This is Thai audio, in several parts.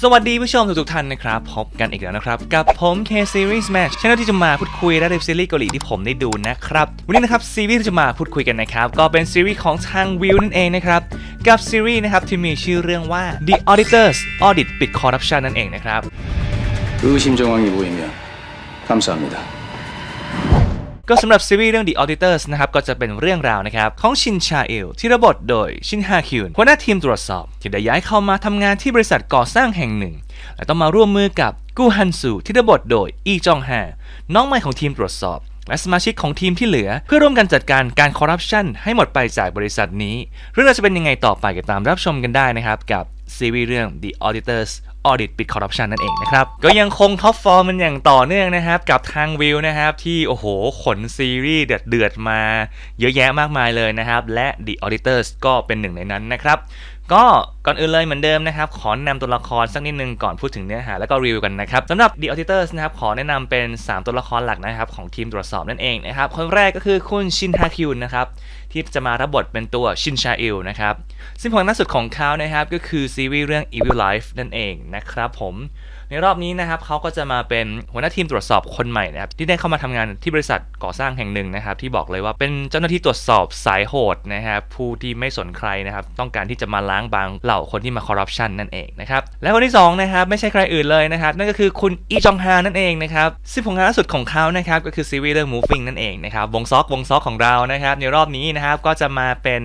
สวัสดีผู้ชมทุกๆท่านนะครับ พบกันอีกแล้วนะครับ กับผม K Series Match ช่องที่จะมาพูดคุยและรีวิวซีรีส์เกาหลีที่ผมได้ดูนะครับ วันนี้นะครับซีรีส์ที่จะมาพูดคุยกันนะครับ ก็เป็นซีรีส์ของทางวิวนั่นเองนะครับ กับซีรีส์นะครับที่มีชื่อเรื่องว่า The Auditors Audit ปิด Corruption นั่นเองนะครับ 의심 정황이 보이면 감사합니다. ก็สำหรับซีรีส์เรื่อง The Auditors นะครับก็จะเป็นเรื่องราวนะครับของชินชาเอลที่ระบทโดยชินฮาคิวนหัวหน้าทีมตรวจสอบ ที่ได้ย้ายเข้ามาทำงานที่บริษัทก่อสร้างแห่งหนึ่ง และต้องมาร่วมมือกับกูฮันซูที่ระบทโดยอีจองฮาน้องใหม่ของทีมตรวจสอบ และสมาชิกของทีมที่เหลือ เพื่อร่วมกันจัดการการคอร์รัปชันให้หมดไปจากบริษัทนี้ เรื่องราวจะเป็นยังไงต่อไปก็ตามรับชมกันได้นะครับกับซีรีส์เรื่อง The Auditors Audit ปิดคอร์รัปชันนั่นเองนะครับ ก็ยังคงท็อปฟอร์มมันอย่างต่อเนื่องนะครับ กับทางวิวนะครับ ที่โอ้โห ขนซีรีส์เดือดๆมาเยอะแยะมากมายเลยนะครับ และ The Auditors ก็เป็นหนึ่งในนั้นนะครับ ก็ก่อนอื่นเลยเหมือนเดิมนะครับ ขอแนะนำตัวละครสักนิดนึงก่อนพูดถึงเนื้อหาแล้วก็รีวิวกันนะครับสำหรับ The Auditors นะครับ ขอแนะนำเป็น 3 ตัวละครหลักนะครับ ของทีมตรวจสอบนั่นเองนะครับ คนแรกก็คือคุณชินฮาคิวนะครับ ที่จะมารับบทเป็นตัวชินชาอิลนะครับซึ่งผลล่าสุดของเขานะครับก็คือซีรีส์เรื่อง Evil Life นั่นเองนะครับผม ในรอบนี้นะครับเขาก็จะมาเป็นหัวหน้าทีมตรวจสอบคนใหม่นะครับที่ได้เข้ามาทำงานที่บริษัทก่อสร้างแห่งหนึ่งนะครับที่บอกเลยว่าเป็นเจ้าหน้าที่ตรวจสอบสายโหดนะครับผู้ที่ไม่สนใครนะครับต้องการที่จะมาล้างบางเหล่าคนที่มาคอร์รัปชันนั่นเองนะครับและคนที่สองนะครับไม่ใช่ใครอื่นเลยนะครับนั่นก็คือคุณอีจองฮานั่นเองนะครับซึ่งผลงานล่าสุดของเขานะครับก็คือซีรีส์เรื่อง Moving นั่นเองนะครับวงซอกวงซอกของเรานะครับในรอบนี้นะครับก็จะมาเป็น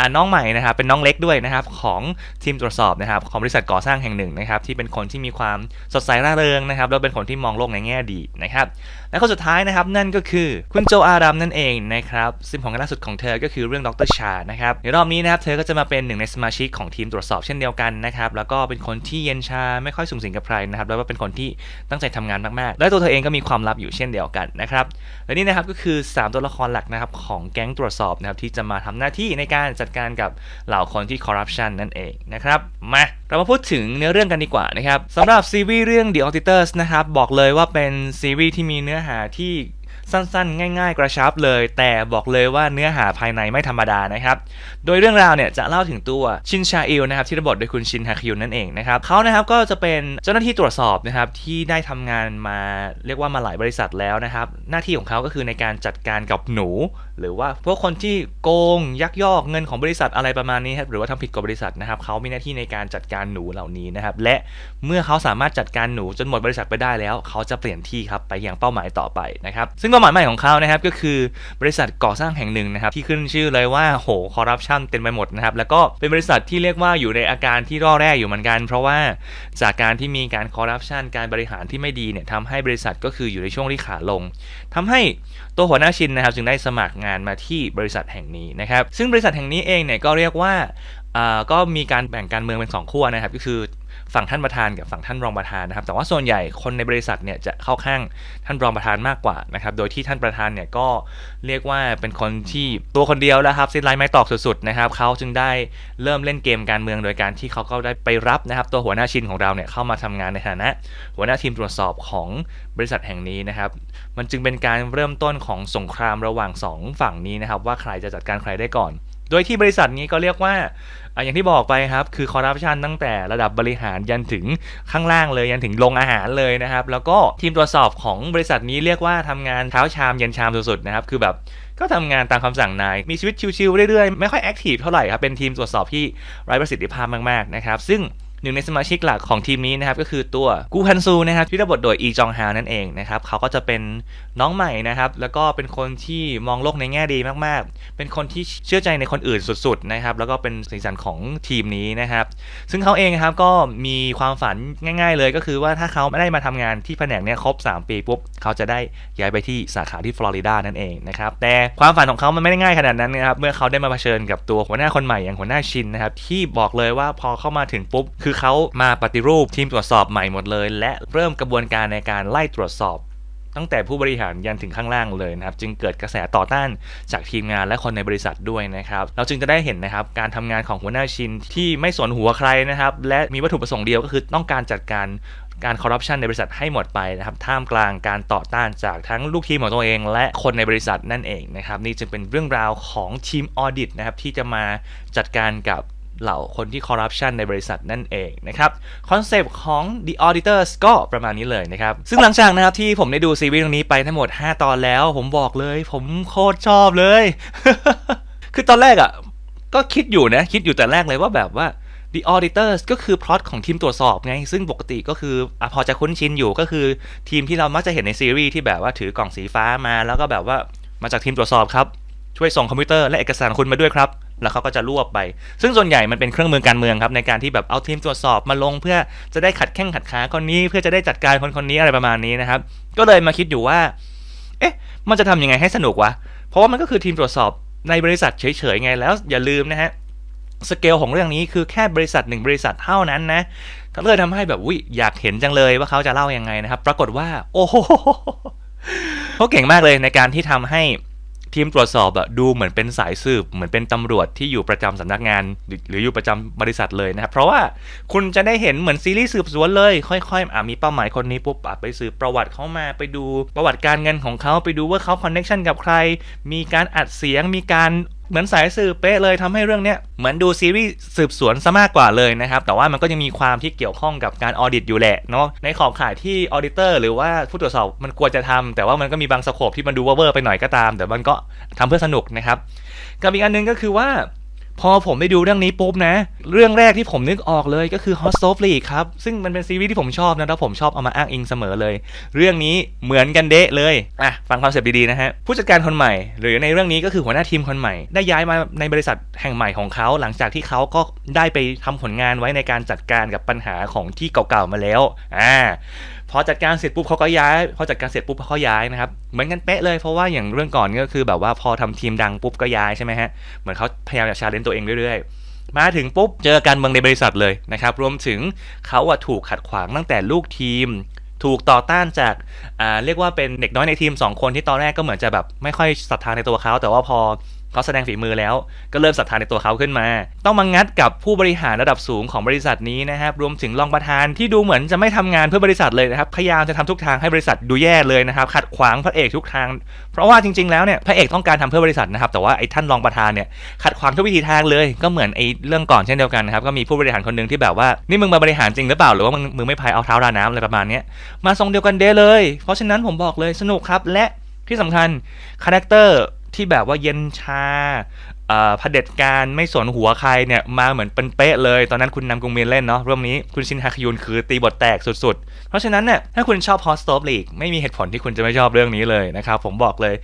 อน้องใหม่นะครับเป็นน้องเล็กด้วยนะครับของทีมตรวจสอบนะครับของบริษัทก่อสร้างแห่งหนึ่งนะครับที่เป็นคนที่มีความสดใสร่าเริงนะครับแล้วเป็นคนที่มองโลกในแง่ดีนะครับ และคนสุดท้ายนะครับนั่นก็คือคุณโจอารัมนั่นเองนะครับซึ่งผลงานล่าสุดของเธอก็คือเรื่องดรชานะครับในรอบนี้นะครับเธอก็จะมาเป็นหนึ่งในสมาชิกของทีมตรวจสอบเช่นเดียวกันนะครับแล้วก็เป็นคนที่เย็นชาไม่ค่อยสูงสิงกับใครนะครับแล้วก็เป็นคนที่ตั้งใจทำงานมากๆ และตัวเธอเองก็มีความลับอยู่เช่นเดียวกันนะครับและนี่นะครับก็คือ 3 ตัวละครหลักนะครับของแก๊งตรวจสอบนะครับที่จะมาทำหน้าที่ในการจัดการกับเหล่าคนที่คอร์รัปชันนั่นเองนะครับมาเรามาพูดถึงเนื้อเรื่องกันดีกว่านะครับสำหรับซีรีส์เรื่อง The Auditors นะครับบอกเลยว่าเป็นซีรีส์ที่มีเนื้อื้อหาที่ สั้นๆ ง่าย ๆ กระชับเลย แต่บอกเลยว่าเนื้อหาภายในไม่ธรรมดานะครับ โดยเรื่องราวเนี่ยจะเล่าถึงตัวชินชาอิลนะครับที่ระบทโดยคุณชินฮาคิวนั่นเองนะครับเขานะครับก็จะเป็นเจ้าหน้าที่ตรวจสอบนะครับที่ได้ทำงานมาเรียกว่ามาหลายบริษัทแล้วนะครับ หน้าที่ของเขาก็คือในการจัดการกับหนู หรือว่าพวกคนที่โกงยักยอกเงินของบริษัทอะไรประมาณนี้ครับหรือว่าทำผิดกฎบริษัทนะครับเขามีหน้าที่ในการจัดการหนูเหล่านี้นะครับและเมื่อเขาสามารถจัดการหนูจนหมดบริษัทไปได้แล้ว เขาจะเปลี่ยนที่ครับไปยังเป้าหมายต่อไปนะครับซึ่งหมายใหม่ของเขานะครับก็คือบริษัทก่อสร้างแห่งหนึ่งนะครับที่ขึ้นชื่อเลยว่าโหคอร์รัปชันเต็มไปหมดนะครับแล้วก็เป็นบริษัทที่เรียกว่าอยู่ในอาการที่ร่อแร่อยู่เหมือนกัน เพราะว่าจากการที่มีการคอร์รัปชันการบริหารที่ไม่ดีเนี่ยทำให้บริษัทก็คืออยู่ในช่วงที่ขาลงทำให้ตัวหัวหน้าชินนะครับจึงได้สมัครงานมาที่บริษัทแห่งนี้นะครับซึ่งบริษัทแห่งนี้เองเนี่ยก็เรียกว่าอ่าก็มีการแบ่งการเมืองเป็นสองขั้วนะครับ ก็คือ ฝั่งท่านประธานกับฝั่งท่านรองประธานนะครับ แต่ว่าส่วนใหญ่คนในบริษัทเนี่ยจะเข้าข้างท่านรองประธานมากกว่านะครับ โดยที่ท่านประธานเนี่ยก็เรียกว่าเป็นคนที่ตัวคนเดียวแล้วครับสิ้นไร้ไม้ตอกสุดๆนะครับเขาจึงได้เริ่มเล่นเกมการเมือง โดยการที่เขาก็ได้ไปรับนะครับ ตัวหัวหน้าชินของเราเนี่ยเข้ามาทำงานในฐานะ หัวหน้าทีมตรวจสอบของบริษัทแห่งนี้นะครับ มันจึงเป็นการเริ่มต้นของสงครามระหว่าง 2 ฝั่งนี้นะครับ ว่าใครจะจัดการใครได้ก่อน โดยที่บริษัทนี้ก็เรียกว่าอย่างที่บอกไปครับ คือคอร์รัปชันตั้งแต่ระดับบริหารยันถึงข้างล่างเลย ยันถึงโรงอาหารเลยนะครับ แล้วก็ทีมตรวจสอบของบริษัทนี้เรียกว่าทำงานเท้าชามเย็นชามสุดๆนะครับ คือแบบก็ทำงานตามคำสั่งนาย มีชีวิตชิวๆเรื่อยๆ ไม่ค่อยแอคทีฟเท่าไหร่ครับ เป็นทีมตรวจสอบที่ไร้ประสิทธิภาพมากๆนะครับ ซึ่ง หนึ่งในสมาชิกหลักของทีมนี้นะครับก็คือตัวกูฮันซูนะครับที่รับบทโดยอีจองฮานั่นเองนะครับเขาก็จะเป็นน้องใหม่นะครับแล้วก็เป็นคนที่มองโลกในแง่ดีมากๆ เป็นคนที่เชื่อใจในคนอื่นสุดๆนะครับแล้วก็เป็นสีสันของทีมนี้นะครับซึ่งเขาเองครับก็มีความฝันง่าย ๆ เลยก็คือว่าถ้าเขาไม่ได้มาทำงานที่แผนกนี้ครบ 3 ปีปุ๊บเขาจะได้ย้ายไปที่สาขาที่ฟลอริดานั่นเองนะครับแต่ความฝันของเขามันไม่ได้ง่ายขนาดนั้นนะครับเมื่อเขาได้มาเผชิญกับตัวหัวหน้าคนใหม่อย่างหัวหน้าชินนะครับที่บอกเลยว่าพอเข้ามาถึงปุ๊บคืือเขามาปฏิรูปทีมตรวจสอบใหม่หมดเลย และเริ่มกระบวนการในการไล่ตรวจสอบ ตั้งแต่ผู้บริหารยันถึงข้างล่างเลยนะครับ จึงเกิดกระแสต่อต้านจากทีมงานและคนในบริษัทด้วยนะครับ เราจึงจะได้เห็นนะครับการทำงานของหัวหน้าชินที่ไม่สนหัวใครนะครับ และมีวัตถุประสงค์เดียวก็คือต้องการจัดการการคอร์รัปชันในบริษัทให้หมดไปนะครับ ท่ามกลางการต่อต้านจากทั้งลูกทีมของตัวเอง และคนในบริษัทนั่นเองนะครับ นี่จึงเป็นเรื่องราวของทีมออดิตนะครับที่จะมาจัดการกับ เหล่าคนที่คอร์รัปชันในบริษัทนั่นเองนะครับคอนเซปต์ของ The Auditors ก็ประมาณนี้เลยนะครับ ซึ่งหลังจากนะครับที่ผมได้ดูซีรีส์ตรงนี้ไปทั้งหมด 5 ตอนแล้ว ผมบอกเลย ผมโคตรชอบเลย คือตอนแรกอะ่ะ ก็คิดอยู่นะ คิดอยู่แต่แรกเลยว่าแบบว่า The Auditors ก็คือพล็อตของทีมตรวจสอบไง ซึ่งปกติก็คืออพอจะคุ้นชินอยู่ก็คือทีมที่เรามักจะเห็นในซีรีส์ที่แบบว่าถือกล่องสีฟ้ามา แล้วก็แบบว่ามาจากทีมตรวจสอบครับช่วยส่งคอมพิวเตอร์และเอกสารคุณมาด้วยครับ แล้วเขาก็จะรวบไป ซึ่งส่วนใหญ่มันเป็นเครื่องมือการเมืองครับในการที่แบบเอาทีมตรวจสอบมาลง เพื่อจะได้ขัดแข้งขัดขาคนนี้ เพื่อจะได้จัดการคนคนนี้อะไรประมาณนี้นะครับ ก็เลยมาคิดอยู่ว่า เอ๊ะ มันจะทำยังไงให้สนุกวะ เพราะว่ามันก็คือทีมตรวจสอบในบริษัทเฉยๆไงแล้วอย่าลืมนะฮะสเกลของเรื่องนี้คือแค่บริษัทหนึ่งบริษัทเท่านั้นนะก็เลยทำให้แบบวิอยากเห็นจังเลยว่าเขาจะเล่ายังไงนะครับ ปรากฏว่า โอ้โหเขาเก่งมากเลยในการที่ทำให้ ทีมตรวจสอบอะดูเหมือนเป็นสายสืบ เหมือนเป็นตำรวจที่อยู่ประจำสำนักงานหรืออยู่ประจำบริษัทเลยนะครับ เพราะว่าคุณจะได้เห็นเหมือนซีรีส์สืบสวนเลย ค่อยๆอะมีเป้าหมายคนนี้ปุ๊บอะไปสืบประวัติเขามาไปดูประวัติการเงินของเขาไปดูว่าเขาคอนเน็ชันกับใคร มีการอัดเสียงมีการ เหมือนสายสืบเป๊ะเลยทำให้เรื่องเนี้ยเหมือนดูซีรีส์สืบสวนซะมากกว่าเลยนะครับ แต่ว่ามันก็ยังมีความที่เกี่ยวข้องกับการออดิตอยู่แหละเนาะในขอบข่ายที่ออดิเตอร์หรือว่าผู้ตรวจสอบมันควรจะทำแต่ว่ามันก็มีบางสโคปที่มันดูว่าเวอร์ไปหน่อยก็ตาม แต่มันก็ทำเพื่อสนุกนะครับกับอีกอันหนึงก็คือว่า พอผมได้ดูเรื่องนี้ปุ๊บนะ เรื่องแรกที่ผมนึกออกเลยก็คือ Hot Stove League ครับ ซึ่งมันเป็นซีรีส์ที่ผมชอบนะแล้วผมชอบเอามาอ้างอิงเสมอเลย เรื่องนี้เหมือนกันเดะเลย อะ ฟังคอนเซปต์ดี ๆ นะฮะ ผู้จัดการคนใหม่ หรือในเรื่องนี้ก็คือหัวหน้าทีมคนใหม่ ได้ย้ายมาในบริษัทแห่งใหม่ของเขา หลังจากที่เขาก็ได้ไปทำผลงานไว้ในการจัดการกับปัญหาของที่เก่าๆมาแล้วอ่าพอจัดการเสร็จปุ๊บเขาก็ย้าย พอจัดการเสร็จปุ๊บเขาย้ายนะครับ เหมือนกันเป๊ะเลยเพราะว่าอย่างเรื่องก่อนก็คือแบบว่าพอทำทีมดังปุ๊บก็ย้ายใช่ไหมฮะเหมือนเขาพยายามจะชาเลนตัวเองเรื่อยๆ มาถึงปุ๊บเจอการเมืองในบริษัทเลยนะครับ รวมถึงเขาอะถูกขัดขวางตั้งแต่ลูกทีม ถูกต่อต้านจากอ่าเรียกว่าเป็นเด็กน้อยในทีม 2 คนที่ตอนแรกก็เหมือนจะแบบไม่ค่อยศรัทธาในตัวเขาแต่ว่าพอ เขาแสดงฝีมือแล้ว ก็เริ่มศรัทธาในตัวเขาขึ้นมา ต้องมางัดกับผู้บริหารระดับสูงของบริษัทนี้นะครับ รวมถึงรองประธานที่ดูเหมือนจะไม่ทำงานเพื่อบริษัทเลยนะครับ พยายามจะทำทุกทางให้บริษัทดูแย่เลยนะครับ ขัดขวางพระเอกทุกทาง เพราะว่าจริงๆ แล้วเนี่ยพระเอกต้องการทำเพื่อบริษัทนะครับ แต่ว่าไอ้ท่านรองประธานเนี่ยขัดขวางทุกวิธีทางเลย ก็เหมือนไอ้เรื่องก่อนเช่นเดียวกันนะครับ ก็มีผู้บริหารคนหนึ่งที่แบบว่า นี่มึงมาบริหารจริงหรือเปล่า หรือว่ามึงมึงไม่พายเอาเท้าราน้ำอะไรประมาณเนี้ยมาทรงเดียวกันเด้เลย เพราะฉะนั้นผมบอกเลยสนุกครับและที่สำคัญคาแรคเตอร์ ที่แบบว่าเย็นชาเอ่อเผด็จการไม่สนหัวใครเนี่ยมาเหมือนเป็นเป๊ะเลย ตอนนั้นคุณนำกรุงเมียนเล่นเนาะเรื่องนี้คุณชินฮาคยุนคือตีบทแตกสุดๆ เพราะฉะนั้นเนี่ยถ้าคุณชอบ Hot Stove League ไม่มีเหตุผลที่คุณจะไม่ชอบเรื่องนี้เลยนะครับผมบอกเลย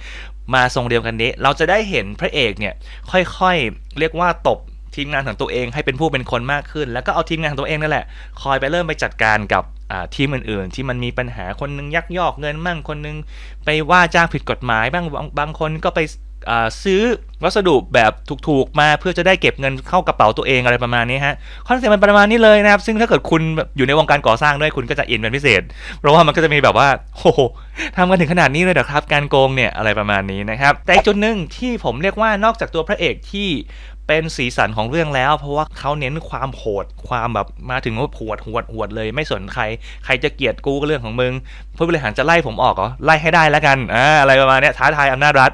มาทรงเดียวกันนี้ เราจะได้เห็นพระเอกเนี่ยค่อยๆ เรียกว่าตบทีมงานของตัวเองให้เป็นผู้เป็นคนมากขึ้น แล้วก็เอาทีมงานของตัวเองนั่นแหละ คอยไปเริ่มไปจัดการกับ ทีมอื่นๆ ที่มันมีปัญหาคนนึงยักยอกเงินมั่งคนนึงไปว่าจ้างผิดกฎหมายบ้างบางคนก็ไปซื้อวัสดุแบบถูกๆมาเพื่อจะได้เก็บเงินเข้ากระเป๋าตัวเองอะไรประมาณนี้ฮะคอนเซ็ปต์มันประมาณนี้เลยนะครับ ซึ่งถ้าเกิดคุณอยู่ในวงการก่อสร้างด้วยคุณก็จะอินเป็นพิเศษ เพราะว่ามันก็จะมีแบบว่าโอ้โหทำกันถึงขนาดนี้เลยเหรอครับ การโกงเนี่ยอะไรประมาณนี้นะครับ แต่อีกจุดหนึ่งที่ผมเรียกว่านอกจากตัวพระเอกที่ เป็นสีสันของเรื่องแล้ว เพราะว่าเขาเน้นความโหดความแบบมาถึงว่าโหดหวดหวดเลย ไม่สนใคร ใครจะเกลียดกูก็เรื่องของมึงผู้บริหารจะไล่ผมออกเหรอไล่ให้ได้แล้วกันอ่าอะไรประมาณนี้ท้าทายอำนาจรัฐ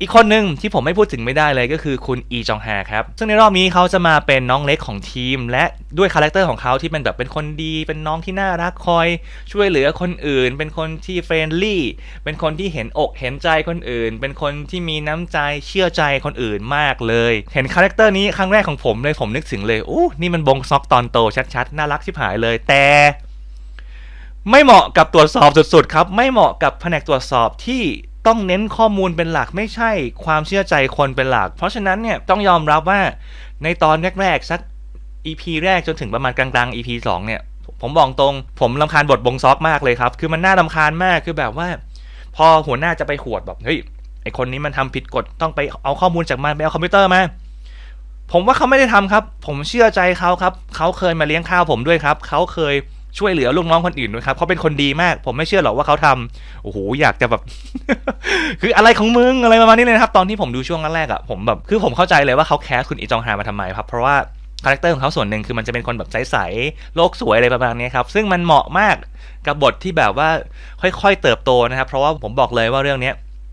อีกคนหนึ่งที่ผมไม่พูดถึงไม่ได้เลยก็คือคุณอีจองฮาครับ ซึ่งในรอบนี้เขาจะมาเป็นน้องเล็กของทีม และด้วยคาแรคเตอร์ของเขาที่เป็นแบบเป็นคนดี เป็นน้องที่น่ารักคอย ช่วยเหลือคนอื่น เป็นคนที่เฟรนลี่ เป็นคนที่เห็นอกเห็นใจคนอื่น เป็นคนที่มีน้ำใจเชื่อใจคนอื่นมากเลย เห็นคาแรคเตอร์นี้ครั้งแรกของผมเลยผมนึกถึงเลยอู้นี่มันบงซอกตอนโตชัดๆน่ารักชิบหายเลยแต่ไม่เหมาะกับตรวจสอบสุดๆครับ ไม่เหมาะกับแผนกตรวจสอบที่ ต้องเน้นข้อมูลเป็นหลักไม่ใช่ความเชื่อใจคนเป็นหลัก เพราะฉะนั้นเนี่ยต้องยอมรับว่าในตอนแรกๆ สัก EP แรกจนถึงประมาณกลางๆ EP 2 เนี่ย ผมบอกตรง ผมลำคาญบทบงซอกมากเลยครับ คือมันน่าลำคาญมากคือแบบว่า พอหัวหน้าจะไปขวดแบบเฮ้ยไอคนนี้มันทำผิดกฎต้องไปเอาข้อมูลจากมันไปเอาคอมพิวเตอร์มาผมว่าเขาไม่ได้ทำครับ ผมเชื่อใจเขาครับ เขาเคยมาเลี้ยงข้าวผมด้วยครับ เขาเคย ช่วยเหลือลูกน้องคนอื่นด้วยครับเขาเป็นคนดีมาก ผมไม่เชื่อหรอกว่าเขาทำโอ้โหอยากจะแบบ คืออะไรของมึงอะไรประมาณนี้เลยนะครับ ตอนที่ผมดูช่วงแรกอะผมแบบคือผมเข้าใจเลยว่าเขาแคสคุณอีจองฮามาทำไมครับเพราะว่าคาแรคเตอร์ของเขาส่วนหนึ่งคือมันจะเป็นคนแบบใสๆโลกสวยอะไรประมาณนี้ครับซึ่งมันเหมาะมากกับบทที่แบบว่าค่อยๆเติบโตนะครับ เพราะว่าผมบอกเลยว่าเรื่องนี้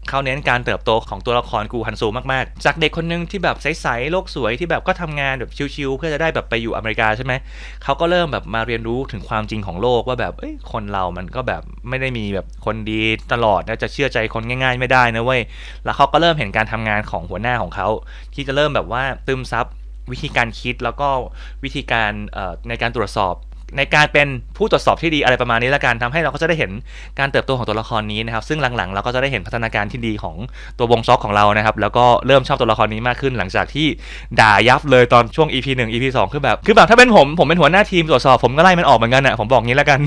เขาเน้นการเติบโตของตัวละครกูฮันซูมากๆ จากเด็กคนหนึงที่แบบใสๆโลกสวยที่แบบก็ทำงานแบบชิวๆเพื่อจะได้แบบไปอยู่อเมริกาใช่ไหม เขาก็เริ่มแบบมาเรียนรู้ถึงความจริงของโลกว่าแบบเอ้ยคนเรามันก็แบบไม่ได้มีแบบคนดีตลอดนะจะเชื่อใจคนง่าย ๆ ไม่ได้นะเว้ย แล้วเขาก็เริ่มเห็นการทำงานของหัวหน้าของเขาที่จะเริ่มแบบว่าซึมซับวิธีการคิดแล้วก็วิธีการในการตรวจสอบ ในการเป็นผู้ตรวจสอบที่ดีอะไรประมาณนี้ละกันทำให้เราก็จะได้เห็นการเติบโตของตัวละครนี้นะครับ ซึ่งหลังๆ เราก็จะได้เห็นพัฒนาการที่ดีของตัววงซ็อกของเรานะครับ แล้วก็เริ่มชอบตัวละครนี้มากขึ้น หลังจากที่ด่ายับเลยตอนช่วง EP 1 EP 2คือแบบคือแบบถ้าเป็นผมผมเป็นหัวหน้าทีมตรวจสอบผมก็ไล่มันออกเหมือนกันอะผมบอกงี้ล้วกัน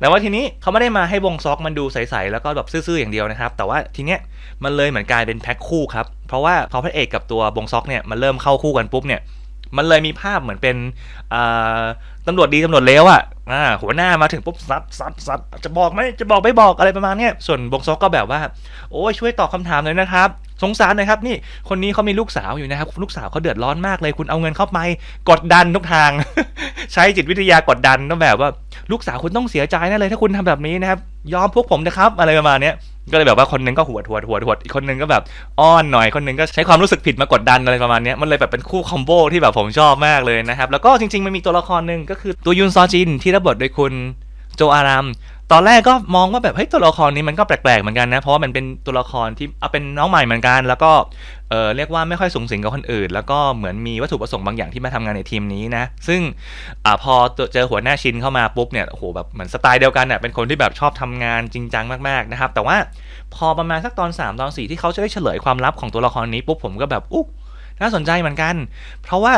แต่ว่าทีนี้เขาไม่ได้มาให้วงซ็อกมันดูใสๆแล้วก็แบบซื่อๆอย่างเดียวนะครับ แต่ว่าทีเนี้ยมันเลยเหมือนกลายเป็นแพ็คคู่ครับเพราะว่าพอพระเอกกับตัววงซ็อกเนี่ยมันเริ่มเข้าคู่กันปุ๊บเนี่ยมันเลยมีภาพเหมือนเป็นตำรวจดีตำรวจเลวอะอ่าหัวหน้ามาถึงปุ๊บซัดซัดซัดจะบอกไหมจะบอกไม่บอกอะไรประมาณเนี้ยส่วนบงซอกก็แบบว่า โอ้ยช่วยตอบคำถามหน่อยนะครับ สงสารหนะครับนี่คนนี้เขามีลูกสาวอยู่นะครับลูกสาวเขาเดือดร้อนมากเลยคุณเอาเงินเข้าไปกดดันทุกทาง ใช้จิตวิทยากดดันต้องแบบว่า ลูกสาวคุณต้องเสียใจแน่เลย ถ้าคุณทำแบบนี้นะครับ ยอมพวกผมนะครับ อะไรประมาณเนี้ยก็เลยแบบว่าคนหนึงก็หัวดหัวดหัวดหัวดอีกคนหนึงก็แบบอ้อนหน่อยคนหนึงก็ใช้ความรู้สึกผิดมากดดันอะไรประมาณนี้มันเลยแบบเป็นคู่คอมโบที่แบบผมชอบมากเลยนะครับแล้วก็จริงๆมันมีตัวละครหนึ่งก็ก็คือตัวยุนซอจินที่รับบทโดยคุณโจอารามตอนแรกก็มองว่าแบบเฮ้ยตัวละครนี้มันก็แปลกๆเหมือนกันนะ เพราะว่ามันเป็นตัวละครที่เอาเป็นน้องใหม่เหมือนกัน แล้วก็เออเรียกว่าไม่ค่อยสูงสิงกับคนอื่น แล้วก็เหมือนมีวัตถุประสงค์บางอย่างที่มาทำงานในทีมนี้นะ ซึ่งอ่าพอเจอหัวหน้าชินเข้ามาปุ๊บเนี่ยโอ้โหแบบเหมือนสไตล์เดียวกันอะเป็นคนที่แบบชอบทำงานจริงจังมากๆนะครับ แต่ว่าพอประมาณสักตอน 3 ตอน 4 ที่เขาจะได้เฉลยความลับของตัวละครนี้ปุ๊บผมก็แบบอุ๊น่าสนใจเหมือนกัน เพราะว่า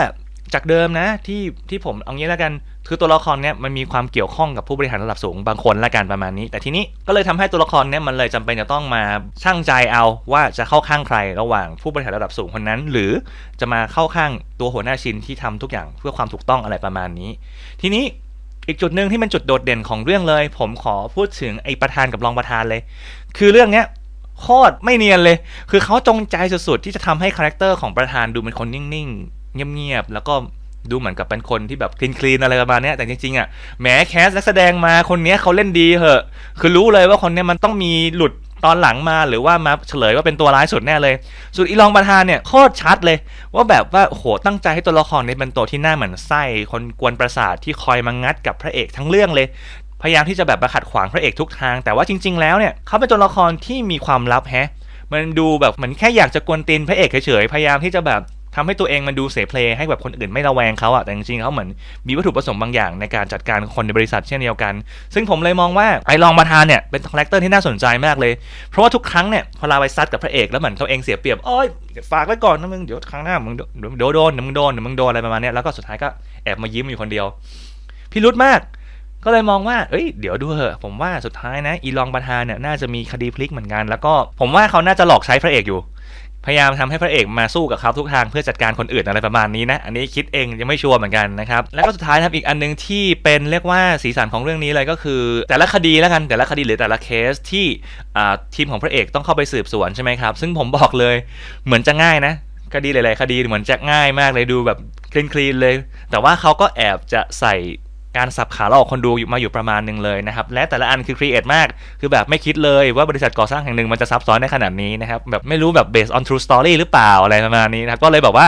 จากเดิมนะที่ที่ผมเอางี้แล้วกันคือตัวละครเนี้ยมันมีความเกี่ยวข้องกับผู้บริหารระดับสูงบางคนละกันประมาณนี้ แต่ทีนี้ก็เลยทำให้ตัวละครเนี้ยมันเลยจำเป็นจะต้องมาชั่งใจเอาว่าจะเข้าข้างใครระหว่างผู้บริหารระดับสูงคนนั้น หรือจะมาเข้าข้างตัวหัวหน้าชินที่ทำทุกอย่างเพื่อความถูกต้องอะไรประมาณนี้ ทีนี้อีกจุดหนึ่งที่เป็นจุดโดดเด่นของเรื่องเลย ผมขอพูดถึงไอ้ประธานกับรองประธานเลย คือเรื่องเนี้ยโคตรไม่เนียนเลย คือเขาจงใจสุดๆที่จะทำให้คาแรคเตอร์ของประธานดูเป็นคนนิ่งๆ เงียบๆแล้วก็ดูเหมือนกับเป็นคนที่แบบคลีนคลีนอะไรประมาณนี้แต่จริงๆอะแหมแคสนักแสดงมาคนเนี้ยเขาเล่นดีเหอะ คือรู้เลยว่าคนเนี้ยมันต้องมีหลุดตอนหลังมาหรือว่ามาเฉลยว่าเป็นตัวร้ายสุดแน่เลย ส่วนอีรองประธานเนี่ยโคตรชัดเลย ว่าแบบว่าโหตั้งใจให้ตัวละครนี้เป็นตัวที่หน้าเหมือนไส้คนกวนประสาทที่คอยมางัดกับพระเอกทั้งเรื่องเลย พยายามที่จะแบบมาขัดขวางพระเอกทุกทาง แต่ว่าจริง ๆ แล้วเนี่ยเขาเป็นตัวละครที่มีความลับแฮะมันดูแบบเหมือนแค่อยากจะกวนตีนพระเอกเฉยๆ พยายามที่จะแบบ ทำให้ตัวเองมันดูเสเพลให้แบบคนอื่นไม่ระแวงเขาอะแต่จริงๆเขาเหมือนมีวัตถุประสงค์บางอย่างในการจัดการคนในบริษัทเช่นเดียวกัน ซึ่งผมเลยมองว่าไอ้รองประธานเนี่ยเป็นคาแรคเตอร์ที่น่าสนใจมากเลย เพราะว่าทุกครั้งเนี่ยพอเราไปซัดกับพระเอกแล้วเหมือนตัวเองเสียเปรียบโอ้ยเดี๋ยฝากไว้ก่อนนะมึงเดี๋ยวครั้งหน้ามึงโดนโดนมึงโดนมึงโดนอะไรประมาณนี้แล้วก็สุดท้ายก็แอบมายิ้มอยู่คนเดียวพิรุธมากก็เลยมองว่า เอ้ย เดี๋ยวดูเหอะ ผมว่าสุดท้ายนะ อีลองประธานเนี่ย น่าจะมีคดีพลิกเหมือนกัน แล้วก็ผมว่าเขาน่าจะหลอกใช้พระเอกอยู่ พยายามทำให้พระเอกมาสู้กับเขาทุกทางเพื่อจัดการคนอื่นอะไรประมาณนี้นะ อันนี้คิดเองยังไม่ชัวร์เหมือนกันนะครับ แล้วก็สุดท้ายนะครับอีกอันหนึงที่เป็นเรียกว่าสีสันของเรื่องนี้เลยก็คือ แต่ละคดีแล้วกันแต่ละคดีหรือแต่ละเคสที่ทีมของพระเอกต้องเข้าไปสืบสวนใช่ไหมครับ ซึ่งผมบอกเลยเหมือนจะง่ายนะ คดีหลาย ๆ คดีเหมือนจะง่ายมากเลยดูแบบคลีนคลีนเลย แต่ว่าเขาก็แอบจะใส่ การสับขาหลอกคนดูมาอยู่ประมาณหนึ่งเลยนะครับและแต่ละอันคือครีเอทมาก คือแบบไม่คิดเลยว่าบริษัทก่อสร้างแห่งหนึ่งมันจะซับซ้อนในขนาดนี้นะครับแบบไม่รู้แบบ based on true story หรือเปล่าอะไรประมาณนี้นะครับก็เลยแบบว่า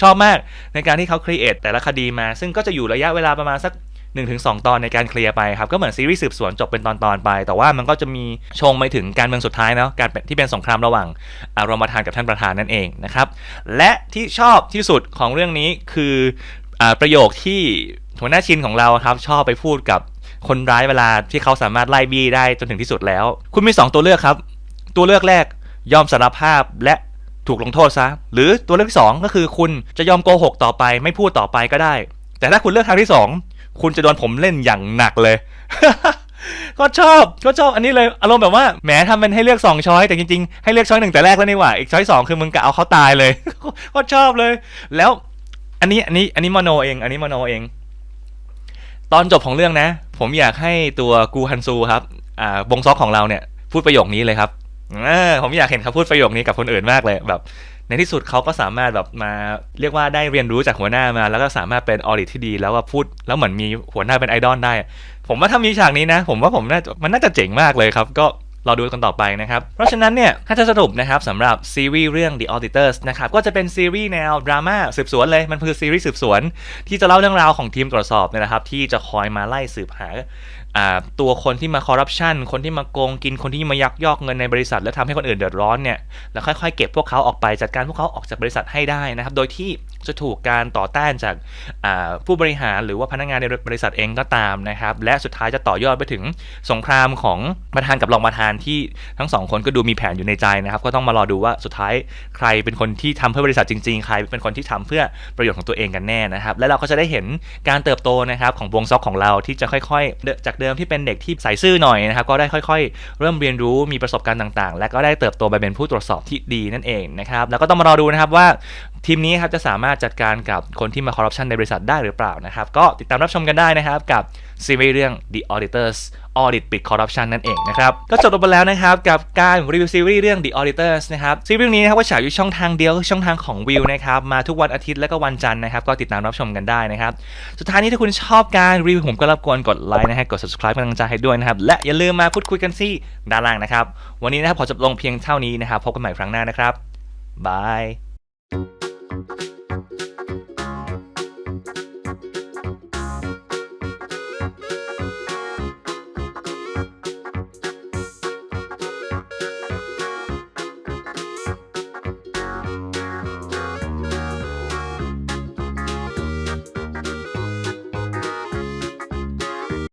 ชอบมากในการที่เขาครีเอทแต่ละคดีมา ซึ่งก็จะอยู่ระยะเวลาประมาณสัก1-2 ตอนในการเคลียร์ไปครับ ก็เหมือนซีรีส์สืบสวนจบเป็นตอนๆไป แต่ว่ามันก็จะมีชงไปถึงการเมืองสุดท้ายเนาะการที่เป็นสงครามระหว่างอารองประธานกับท่านประธานนั่นเองนะครับและที่ชอบที่สุดของเรื่องนี้คืออประโยคที่ หัวหน้าชินของเราครับชอบไปพูดกับคนร้ายเวลาที่เขาสามารถไล่บี้ได้จนถึงที่สุดแล้ว คุณมี 2 ตัวเลือกครับ ตัวเลือกแรกยอมสารภาพและถูกลงโทษซะ หรือตัวเลือกที่สองก็คือคุณจะยอมโกหกต่อไปไม่พูดต่อไปก็ได้ แต่ถ้าคุณเลือกทางที่สองคุณจะโดนผมเล่นอย่างหนักเลย ก็ชอบก็ชอบอันนี้เลยอารมณ์แบบว่าแหมทำเป็นให้เลือกสองช้อยแต่จริงๆให้เลือกช้อยหนึ่งแต่แรกแล้วนี่หว่าอีกช้อยสองคือมึงกะเอาเขาตายเลยก็ชอบเลย แล้วอันนี้อันนี้อันนี้มโนเอง อันนี้มโนเอง ตอนจบของเรื่องนะ ผมอยากให้ตัวกูฮันซูครับอ่าบงซอกของเราเนี่ยพูดประโยคนี้เลยครับอผมอยากเห็นเขาพูดประโยคนี้กับคนอื่นมากเลยแบบ ในที่สุดเขาก็สามารถแบบมาเรียกว่าได้เรียนรู้จากหัวหน้ามา แล้วก็สามารถเป็นออริที่ดี แล้วก็พูดแล้วเหมือนมีหัวหน้าเป็นไอดอลได้ ผมว่าถ้ามีฉากนี้นะ ผมว่าผมน่ามันน่าจะเจ๋งมากเลยครับ ก็ รอดูกันต่อไปนะครับ เพราะฉะนั้นเนี่ยถ้าจะสรุปนะครับสำหรับซีรีส์เรื่อง The Auditors นะครับก็จะเป็นซีรีส์แนวดราม่าสืบสวนเลย มันคือซีรีส์สืบสวน ที่จะเล่าเรื่องราวของทีมตรวจสอบเนี่ยนะครับที่จะคอยมาไล่สืบหาอ่า ตัวคนที่มาคอร์รัปชันคนที่มาโกงกินคนที่มายักยอกเงินในบริษัท แล้วทำให้คนอื่นเดือดร้อนเนี่ยแล้วค่อยๆ เก็บพวกเขาออกไปจัดการพวกเขาออกจากบริษัทให้ได้นะครับ โดยที่จะถูกการต่อต้านจากผู้บริหารหรือว่าพนักงานในบริษัทเองก็ตามนะครับ และสุดท้ายจะต่อยอดไปถึงสงครามของประธานกับรองประธานที่ทั้งสองคนก็ดูมีแผนอยู่ในใจนะครับ ก็ต้องมารอดูว่าสุดท้ายใครเป็นคนที่ทำเพื่อบริษัทจริงๆ ใครเป็นคนที่ทำเพื่อประโยชน์ของตัวเองกันแน่นะครับ และเราก็จะได้เห็นการเติบโตนะครับของวงซ็อกของเราที่จะค่อยๆจากเดิมที่เป็นเด็กที่ใส่ซื่อหน่อยนะครับก็ได้ค่อย ๆ เริ่มเรียนรู้มีประสบการณ์ต่างๆ และก็ได้เติบโตไปเป็นผู้ตรวจสอบที่ดีนั่นเองนะครับแล้วก็ต้องมารอดูนะครับว่า ทีมนี้ครับจะสามารถจัดการกับคนที่มาคอร์รัปชันในบริษัทได้หรือเปล่านะครับ ก็ติดตามรับชมกันได้นะครับกับซีรีส์เรื่อง The Auditors Audit ปิด Corruption นั่นเองนะครับ ก็จบลงไปแล้วนะครับ กับการรีวิวซีรีส์เรื่อง The Auditors นะครับซีรีส์เรื่องนี้นะครับก็ฉายอยู่ช่องทางเดียวช่องทางของวิวนะครับ มาทุกวันอาทิตย์และก็วันจันทร์นะครับ ก็ติดตามรับชมกันได้นะครับ สุดท้ายนี้ถ้าคุณชอบการรีวิวผมก็รบกวนกดไลค์นะฮะกด subscribe เป็นกำลังใจให้ด้วยนะครับ และอย่าลืมมาพูดคุยกันที่ด้านล่างนะครับวันนี้นะครับขอจบลงเพียงเท่านี้นะครับพบกันใหม่ครั้งหน้านะครับบาย